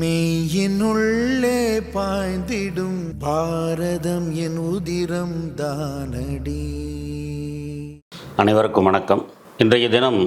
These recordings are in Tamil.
மெய்யினுள்ளே பாய்ந்திடும் பாரதம் என் உதிரம் தானடி. அனைவருக்கும் வணக்கம். இன்றைய தினம்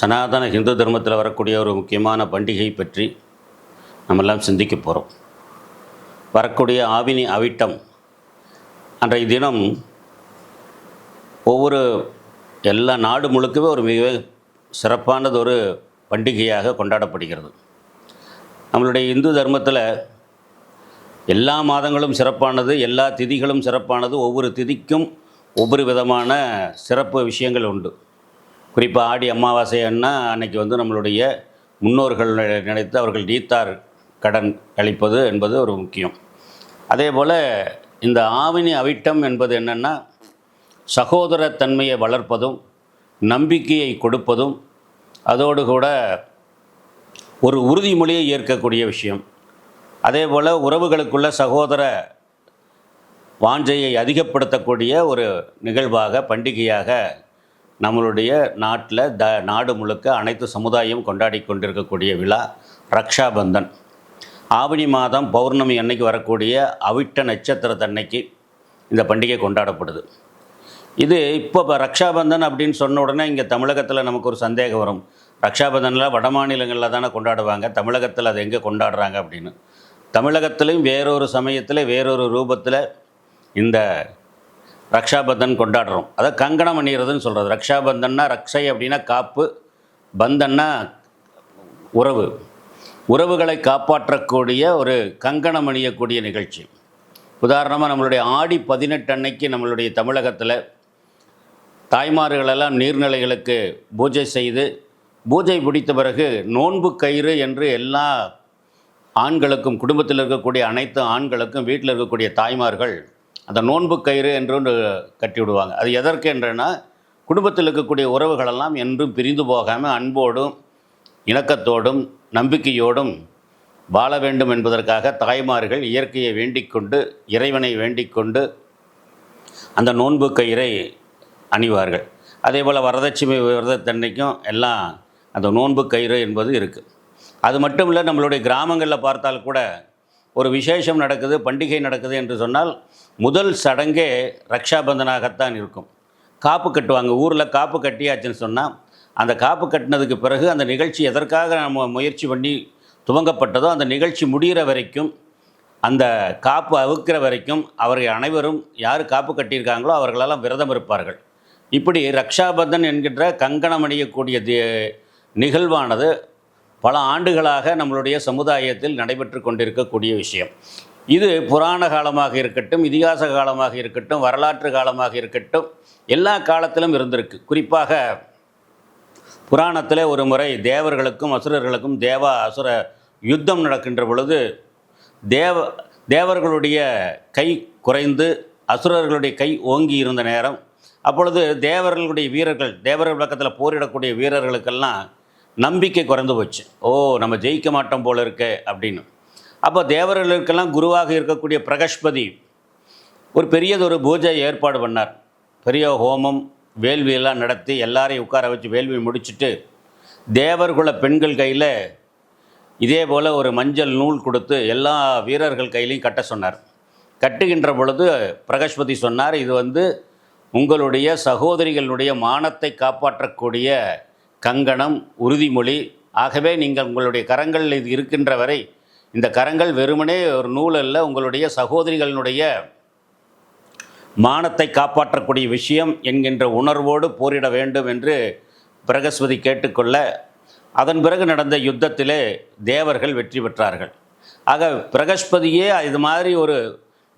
சனாதன ஹிந்து தர்மத்தில் வரக்கூடிய ஒரு முக்கியமான பண்டிகை பற்றி நம்மெல்லாம் சிந்திக்க போகிறோம் வரக்கூடிய ஆவினி அவிட்டம் அன்றைய தினம் ஒவ்வொரு எல்லா நாடு முழுக்கவே ஒரு மிக சிறப்பானது ஒரு பண்டிகையாக கொண்டாடப்படுகிறது. நம்மளுடைய இந்து தர்மத்தில் எல்லா மாதங்களும் சிறப்பானது எல்லா திதிகளும் சிறப்பானது ஒவ்வொரு திதிக்கும் ஒவ்வொரு விதமான சிறப்பு விஷயங்கள் உண்டு. குறிப்பாக ஆடி அமாவாசைன்னா அன்னைக்கு வந்து நம்மளுடைய முன்னோர்கள் நினைத்து அவர்கள் நீத்தார் கடன் அளிப்பது என்பது ஒரு முக்கியம். அதே போல் இந்த ஆவினி அவிட்டம் என்பது என்னென்னா சகோதரத்தன்மையை வளர்ப்பதும் நம்பிக்கையை கொடுப்பதும் அதோடு கூட ஒரு உறுதிமொழியை ஏற்கக்கூடிய விஷயம். அதே போல் உறவுகளுக்குள்ள சகோதர வாஞ்சையை அதிகப்படுத்தக்கூடிய ஒரு நிகழ்வாக பண்டிகையாக நம்மளுடைய நாட்டில் த நாடு முழுக்க அனைத்து சமுதாயம் கொண்டாடி கொண்டிருக்கக்கூடிய விழா ரக்ஷாபந்தன். ஆவணி மாதம் பௌர்ணமி அன்னைக்கு வரக்கூடிய அவிட்ட நட்சத்திரத்தன்னைக்கு இந்த பண்டிகை கொண்டாடப்படுது. இது இப்போ இப்போ ரக்ஷாபந்தன் அப்படின்னு சொன்ன உடனே இங்கே தமிழகத்தில் நமக்கு ஒரு சந்தேகம் வரும். ரக்ஷாபந்தனில் வட மாநிலங்களில் தானே கொண்டாடுவாங்க. தமிழகத்தில் அதை எங்கே கொண்டாடுறாங்க அப்படின்னு. தமிழகத்திலையும் வேறொரு சமயத்தில் வேறொரு ரூபத்தில் இந்த ரக்ஷாபந்தன் கொண்டாடுறோம். அதை கங்கணம் அணிகிறதுன்னு சொல்கிறது ரக்ஷாபந்தன்னா ரக்ஷை அப்படின்னா காப்பு பந்தன்னா உறவு. உறவுகளை காப்பாற்றக்கூடிய ஒரு கங்கணம் அணியக்கூடிய நிகழ்ச்சி. உதாரணமாக நம்மளுடைய ஆடி பதினெட்டு அன்னைக்கு நம்மளுடைய தமிழகத்தில் தாய்மார்களெல்லாம் நீர்நிலைகளுக்கு பூஜை செய்து பூஜை முடித்த பிறகு நோன்பு கயிறு என்று எல்லா ஆண்களுக்கும் குடும்பத்தில் இருக்கக்கூடிய அனைத்து ஆண்களுக்கும் வீட்டில் இருக்கக்கூடிய தாய்மார்கள் அந்த நோன்பு கயிறு என்று ஒன்று கட்டி விடுவாங்க. அது எதற்கு என்றனா குடும்பத்தில் இருக்கக்கூடிய உறவுகளெல்லாம் என்றும் பிரிந்து போகாமல் அன்போடும் இணக்கத்தோடும் நம்பிக்கையோடும் வாழ வேண்டும் என்பதற்காக தாய்மார்கள் இயற்கையை வேண்டிக் கொண்டு இறைவனை வேண்டிக் கொண்டு அந்த நோன்பு கயிறை அணிவார்கள். அதே போல் வரதட்சுமி விரதத்தன்னைக்கும் எல்லாம் அந்த நோன்பு கயிறு என்பது இருக்குது அது மட்டும் இல்லை நம்மளுடைய கிராமங்களில் பார்த்தால் கூட ஒரு விசேஷம் நடக்குது பண்டிகை நடக்குது என்று சொன்னால் முதல் சடங்கே ரக்ஷாபந்தனாகத்தான் இருக்கும். காப்பு கட்டுவாங்க. ஊரில் காப்பு கட்டியாச்சுன்னு சொன்னால் அந்த காப்பு கட்டினதுக்கு பிறகு அந்த நிகழ்ச்சி எதற்காக நம்ம முயற்சி பண்ணி துவங்கப்பட்டதோ அந்த நிகழ்ச்சி முடிகிற வரைக்கும் அந்த காப்பு அவுக்கிற வரைக்கும் அவர்கள் அனைவரும் யார் காப்பு கட்டியிருக்காங்களோ அவர்களெல்லாம் விரதம் இருப்பார்கள். இப்படி ரக்ஷாபந்தன் என்கின்ற கங்கணம் அணியக்கூடிய தி- நிகழ்வானது பல ஆண்டுகளாக நம்மளுடைய சமுதாயத்தில் நடைபெற்று கொண்டிருக்கக்கூடிய விஷயம். இது புராண காலமாக இருக்கட்டும் இதிகாச காலமாக இருக்கட்டும் வரலாற்று காலமாக இருக்கட்டும் எல்லா காலத்திலும் இருந்திருக்கு. குறிப்பாக புராணத்தில் ஒரு முறை தேவர்களுக்கும் அசுரர்களுக்கும் தேவ அசுர யுத்தம் நடக்கின்ற பொழுது தேவ தேவர்களுடைய கை குறைந்து அசுரர்களுடைய கை ஓங்கி இருந்த நேரம் அப்பொழுது தேவர்களுடைய வீரர்கள் தேவர்கள் பக்கத்தில் போரிடக்கூடிய வீரர்களுக்கெல்லாம் நம்பிக்கை குறைந்து போச்சு. ஓ நம்ம ஜெயிக்க மாட்டோம் போல இருக்கே அப்படின்னு. அப்போ தேவர்களுக்கெல்லாம் குருவாக இருக்கக்கூடிய பிரகஷ்பதி ஒரு பெரியதொரு பூஜை ஏற்பாடு பண்ணார். பெரிய ஹோமம் வேள்வியெல்லாம் நடத்தி எல்லாரையும் உட்கார வச்சு வேள்வி முடிச்சுட்டு தேவர்குல பெண்கள் கையில் இதே போல் ஒரு மஞ்சள் நூல் கொடுத்து எல்லா வீரர்கள் கையிலையும் கட்ட சொன்னார். கட்டுகின்ற பொழுது பிரகஸ்பதி சொன்னார் இது வந்து உங்களுடைய சகோதரிகளுடைய மானத்தை காப்பாற்றக்கூடிய கங்கணம் உறுதிமொழி. ஆகவே நீங்கள் உங்களுடைய கரங்களில் இது இருக்கின்ற வரை இந்த கரங்கள் வெறுமனே ஒரு நூல் அல்ல உங்களுடைய சகோதரிகளினுடைய மானத்தை காப்பாற்றக்கூடிய விஷயம் என்கின்ற உணர்வோடு போரிட வேண்டும் என்று பிரகஸ்பதி கேட்டுக்கொள்ள அதன் பிறகு நடந்த யுத்தத்திலே தேவர்கள் வெற்றி பெற்றார்கள். ஆக பிரகஸ்பதியே இது மாதிரி ஒரு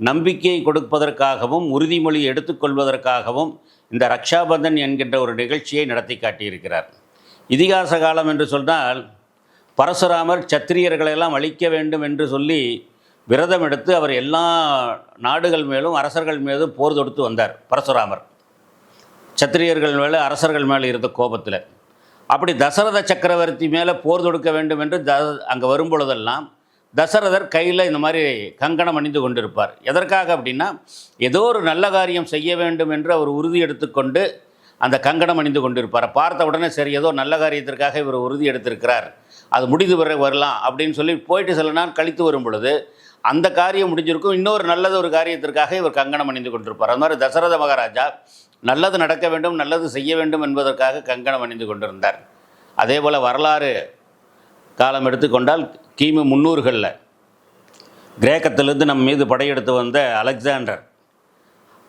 நம்பிக்கையை கொடுப்பதற்காகவும் உறுதிமொழி எடுத்துக்கொள்வதற்காகவும் இந்த ரக்ஷாபந்தன் என்கின்ற ஒரு நிகழ்ச்சியை நடத்தி காட்டியிருக்கிறார். இதிகாச காலம் என்று சொன்னால் பரசுராமர் சத்திரியர்களெல்லாம் அழிக்க வேண்டும் என்று சொல்லி விரதம் எடுத்து அவர் எல்லா நாடுகள் மேலும் அரசர்கள் மீதும் போர் தொடுத்து வந்தார் பரசுராமர். சத்திரியர்கள் மேலே அரசர்கள் மேலே இருந்த கோபத்தில். அப்படி தசரத சக்கரவர்த்தி மேலே போர் தொடுக்க வேண்டும் என்று த அங்கே வரும்பொழுதெல்லாம் தசரதர் கையில் இந்த மாதிரி கங்கணம் அணிந்து கொண்டிருப்பார். எதற்காக அப்படின்னா ஏதோ ஒரு நல்ல காரியம் செய்ய வேண்டும் என்று அவர் உறுதி எடுத்துக்கொண்டு அந்த கங்கணம் அணிந்து கொண்டிருப்பார். பார்த்த உடனே சரி ஏதோ நல்ல காரியத்திற்காக இவர் உறுதி எடுத்திருக்கிறார். அது முடிந்து பிறகு வரலாம் அப்படின்னு சொல்லி போயிட்டு சில நாள் கழித்து வரும் பொழுது அந்த காரியம் முடிஞ்சிருக்கும். இன்னொரு நல்லது ஒரு காரியத்திற்காக இவர் கங்கணம் அணிந்து கொண்டிருப்பார். அது மாதிரி தசரத மகாராஜா நல்லது நடக்க வேண்டும் நல்லது செய்ய வேண்டும் என்பதற்காக கங்கணம் அணிந்து கொண்டிருந்தார். அதே போல் வரலாறு காலம் எடுத்துக்கொண்டால் கிமு முன்னூறுகளில் கிரேக்கத்திலிருந்து நம் மீது படையெடுத்து வந்த அலெக்சாண்டர்.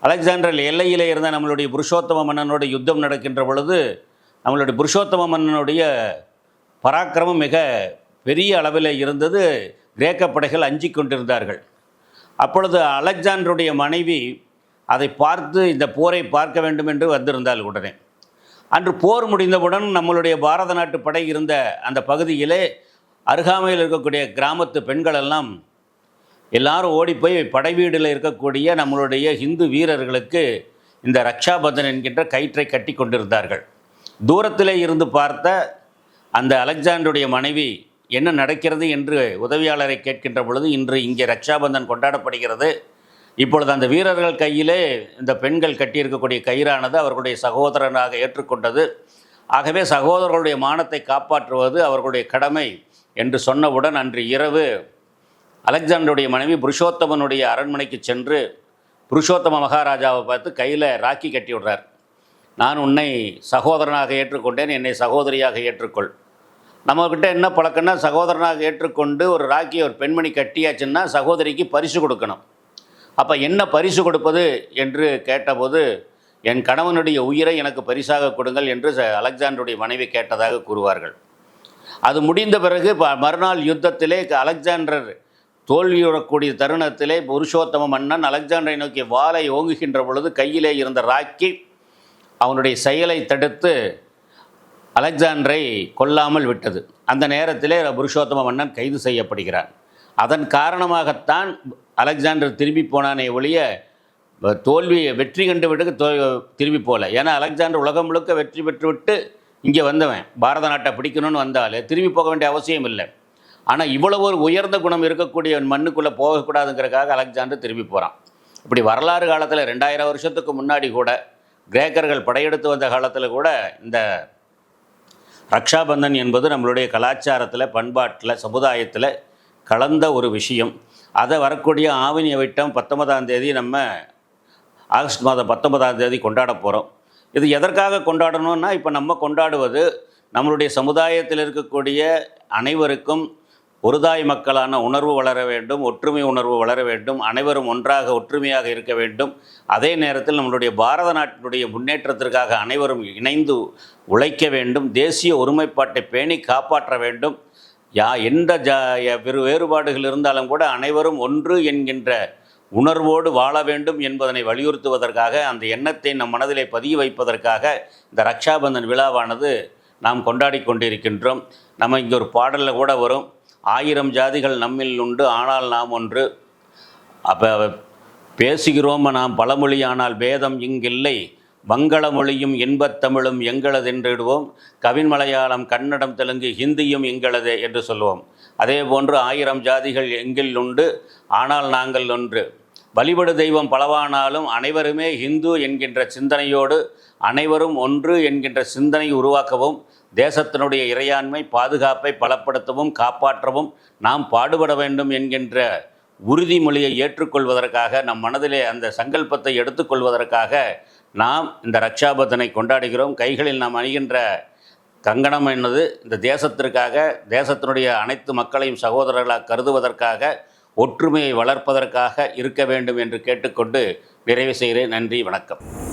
அலெக்சாண்டர் எல்லையிலே இருந்த நம்மளுடைய புருஷோத்தம மன்னனோட யுத்தம் நடக்கின்ற பொழுது நம்மளுடைய புருஷோத்தம மன்னனுடைய பராக்கிரமம் மிக பெரிய அளவில் இருந்தது. கிரேக்க படைகள் அஞ்சிக் கொண்டிருந்தார்கள். அப்பொழுது அலெக்சாண்டருடைய மனைவி அதை பார்த்து இந்த போரை பார்க்க வேண்டும் என்று வந்திருந்தால் உடனே. அன்று போர் முடிந்தவுடன் நம்மளுடைய பாரத நாட்டு படை இருந்த அந்த பகுதியிலே அருகாமையில் இருக்கக்கூடிய கிராமத்து பெண்கள் எல்லாம் எல்லாரும் ஓடி போய் படை வீடில் இருக்கக்கூடிய நம்மளுடைய ஹிந்து வீரர்களுக்கு இந்த ரக்ஷாபந்தன் என்கின்ற கயிற்றை கட்டி கொண்டிருந்தார்கள். தூரத்திலே இருந்து பார்த்த அந்த அலெக்சாண்டருடைய மனைவி என்ன நடக்கிறது? என்று உதவியாளரை கேட்கின்ற பொழுது இன்று இங்கே ரக்ஷாபந்தன் கொண்டாடப்படுகிறது. இப்பொழுது அந்த வீரர்கள் கையிலே இந்த பெண்கள் கட்டியிருக்கக்கூடிய கயிறானது அவர்களுடைய சகோதரனாக ஏற்றுக்கொண்டது. ஆகவே சகோதரர்களுடைய மானத்தை காப்பாற்றுவது அவர்களுடைய கடமை என்று சொன்னவுடன் அன்று இரவு அலெக்சாண்டருடைய மனைவி புருஷோத்தமனுடைய அரண்மனைக்கு சென்று புருஷோத்தம மகாராஜாவை பார்த்து கையில் ராக்கி கட்டி விடுறார். நான் உன்னை சகோதரனாக ஏற்றுக்கொண்டேன் என்னை சகோதரியாக ஏற்றுக்கொள். நம்மக்கிட்ட என்ன பழக்கம்னா சகோதரனாக ஏற்றுக்கொண்டு ஒரு ராக்கி ஒரு பெண்மணி கட்டியாச்சுன்னா சகோதரிக்கு பரிசு கொடுக்கணும். அப்போ என்ன பரிசு கொடுப்பது? என்று கேட்டபோது என் கணவனுடைய உயிரை எனக்கு பரிசாக கொடுங்கள் என்று அலெக்சாண்டருடைய மனைவி கேட்டதாக கூறுவார்கள். அது முடிந்த பிறகு மறுநாள் யுத்தத்திலே அலெக்சாண்டர் தோல்வியுறக்கூடிய தருணத்திலே புருஷோத்தம மன்னன் அலெக்சாண்டரை நோக்கி வாளை ஓங்குகின்ற பொழுது கையிலே இருந்த ராக்கி அவனுடைய செயலை தடுத்து அலெக்சாண்டரை கொல்லாமல் விட்டது. அந்த நேரத்திலே புருஷோத்தம மன்னன் கைது செய்யப்படுகிறான். அதன் காரணமாகத்தான் அலெக்சாண்டர் திரும்பி போனானே ஒழிய தோல்வியை வெற்றி கண்டு விட்டு தோ திரும்பி போகல. ஏன்னா அலெக்சாண்டர் உலகம் முழுக்க வெற்றி பெற்று விட்டு இங்கே வந்தவன். பாரத நாட்டை பிடிக்கணும்னு வந்தாலே திரும்பி போக வேண்டிய அவசியம் இல்லை. ஆனால் இவ்வளவு ஒரு உயர்ந்த குணம் இருக்கக்கூடிய மண்ணுக்குள்ளே போகக்கூடாதுங்கிறக்காக அலெக்சாண்டர் திரும்பி போகிறான் இப்படி வரலாறு காலத்தில் ரெண்டாயிரம் வருஷத்துக்கு முன்னாடி கூட கிரேக்கர்கள் படையெடுத்து வந்த காலத்தில் கூட இந்த ரக்ஷாபந்தன் என்பது நம்மளுடைய கலாச்சாரத்தில் பண்பாட்டில் சமுதாயத்தில் கலந்த ஒரு விஷயம். அதை வரக்கூடிய ஆவணி விட்டம் பத்தொன்பதாம் தேதி நம்ம ஆகஸ்ட் மாதம் பத்தொன்பதாம் தேதி கொண்டாட போகிறோம் இது எதற்காக கொண்டாடணும்னா இப்போ நம்ம கொண்டாடுவது நம்மளுடைய சமுதாயத்தில் இருக்கக்கூடிய அனைவருக்கும் ஒருதாய் மக்களான உணர்வு வளர வேண்டும் ஒற்றுமை உணர்வு வளர வேண்டும் அனைவரும் ஒன்றாக ஒற்றுமையாக இருக்க வேண்டும். அதே நேரத்தில் நம்மளுடைய பாரத நாட்டினுடைய முன்னேற்றத்திற்காக அனைவரும் இணைந்து உழைக்க வேண்டும். தேசிய ஒருமைப்பாட்டை பேணி காப்பாற்ற வேண்டும். யா எந்த ஜா வேறு வேறுபாடுகள் இருந்தாலும் கூட அனைவரும் ஒன்று என்கின்ற உணர்வோடு வாழ வேண்டும் என்பதனை வலியுறுத்துவதற்காக அந்த எண்ணத்தை நம் மனதிலே பதிய வைப்பதற்காக இந்த ரக்ஷாபந்தன் விழாவானது நாம் கொண்டாடி கொண்டிருக்கின்றோம். நம்ம இங்கே ஒரு பாடலில் கூட வரும். ஆயிரம் ஜாதிகள் நம்மில் உண்டு ஆனால் நாம் ஒன்று. அப்போ பேசுகிறோம் நாம் பழமொழியானால் பேதம் இங்கில்லை. வங்கள மொழியும் இன்பத் தமிழும் எங்களதென்றிடுவோம் கவின் மலையாளம் கன்னடம் தெலுங்கு ஹிந்தியும் எங்களது என்று சொல்லுவோம் அதே போன்று ஆயிரம் ஜாதிகள் எங்கில் உண்டு ஆனால் நாங்கள் ஒன்று. வழிபடு தெய்வம் பலவானாலும் அனைவருமே ஹிந்து என்கின்ற சிந்தனையோடு அனைவரும் ஒன்று என்கின்ற சிந்தனை உருவாக்கவும் தேசத்தினுடைய இறையாண்மை பாதுகாப்பை பலப்படுத்தவும் காப்பாற்றவும் நாம் பாடுபட வேண்டும் என்கின்ற உறுதிமொழியை ஏற்றுக்கொள்வதற்காக நம் மனதிலே அந்த சங்கல்பத்தை எடுத்துக்கொள்வதற்காக நாம் இந்த ரக்ஷாபந்தனை கொண்டாடுகிறோம். கைகளில் நாம் அணிகின்ற கங்கணம் என்னது இந்த தேசத்திற்காக தேசத்தினுடைய அனைத்து மக்களையும் சகோதரர்களாக கருதுவதற்காக ஒற்றுமையை வளர்ப்பதற்காக இருக்க வேண்டும் என்று கேட்டுக்கொண்டு நிறைவு செய்கிறேன். நன்றி வணக்கம்.